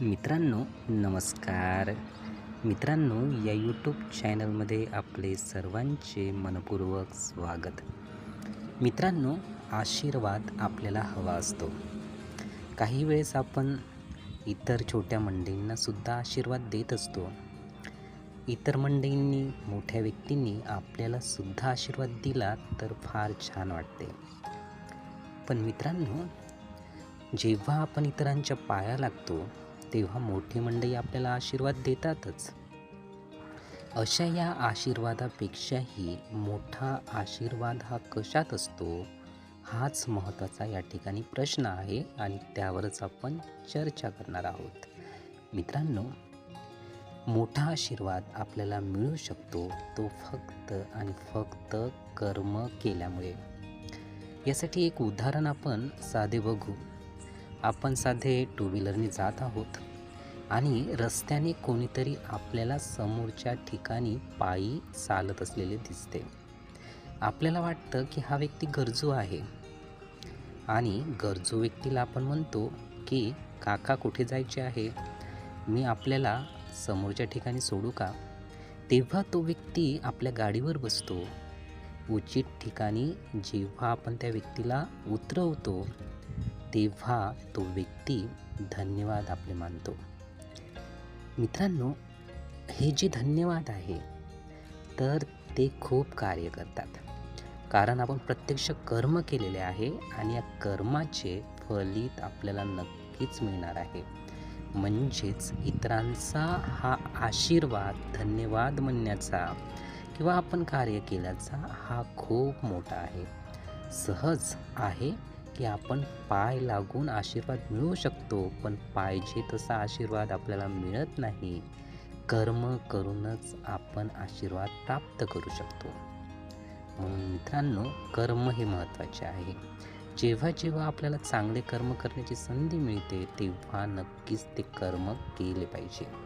मित्रांनो नमस्कार. मित्रांनो या यूट्यूब चॅनलमध्ये आपले सर्वांचे मनपूर्वक स्वागत. मित्रांनो आशीर्वाद आपल्याला हवा असतो. काही वेळेस आपण इतर छोट्या मंडळींनासुद्धा आशीर्वाद देत असतो. इतर मंडळींनी मोठ्या व्यक्तींनी आपल्यालासुद्धा आशीर्वाद दिला तर फार छान वाटते. पण मित्रांनो जेव्हा आपण इतरांच्या पाया लागतो तेव्हा मोठी मंडळी आपल्याला आशीर्वाद देतातच. अशा या आशीर्वादापेक्षाही मोठा आशीर्वाद हा कशात असतो? हाच महत्त्वाचा या ठिकाणी प्रश्न आहे आणि त्यावरच आपण चर्चा करणार आहोत. मित्रांनो मोठा आशीर्वाद आपल्याला मिळू शकतो तो फक्त आणि फक्त कर्म केल्यामुळे. यासाठी एक उदाहरण आपण साधे बघू. आपण साधे टू व्हीलरने जात आहोत. आणि रस्त्याने कोणीतरी आपल्याला समोरच्या ठिकाणी पायी चालत असलेले दिसते. आपल्याला वाटतं की हा व्यक्ती गरजू आहे. आणि गरजू व्यक्तीला आपण म्हणतो की काका कुठे जायचे आहे? मी आपल्याला समोरच्या ठिकाणी सोडू का? तेव्हा तो व्यक्ती आपल्या गाडीवर बसतो. उचित ठिकाणी जेव्हा आपण त्या व्यक्तीला उतरवतो तेव्हा तो व्यक्ती धन्यवाद आपले मानतो. मित्रांनो हे जे धन्यवाद आहे तर ते खूप कार्य करतात. कारण आपण प्रत्यक्ष कर्म केलेले आहे आणि या कर्माचे फलित आपल्याला नक्कीच मिळणार आहे. म्हणजेच इतरांचा हा आशीर्वाद धन्यवाद म्हणण्याचा किंवा आपण कार्य केल्याचा हा खूप मोठा आहे. सहज आहे की आपण पाय लागून आशीर्वाद मिळवू शकतो पण पाहिजे तसा आशीर्वाद आपल्याला मिळत नाही. कर्म करूनच आपण आशीर्वाद प्राप्त करू शकतो. म्हणून मित्रांनो कर्म हे महत्त्वाचे आहे. जेव्हा जेव्हा आपल्याला चांगले कर्म करण्याची संधी मिळते तेव्हा नक्कीच ते कर्म केले पाहिजे.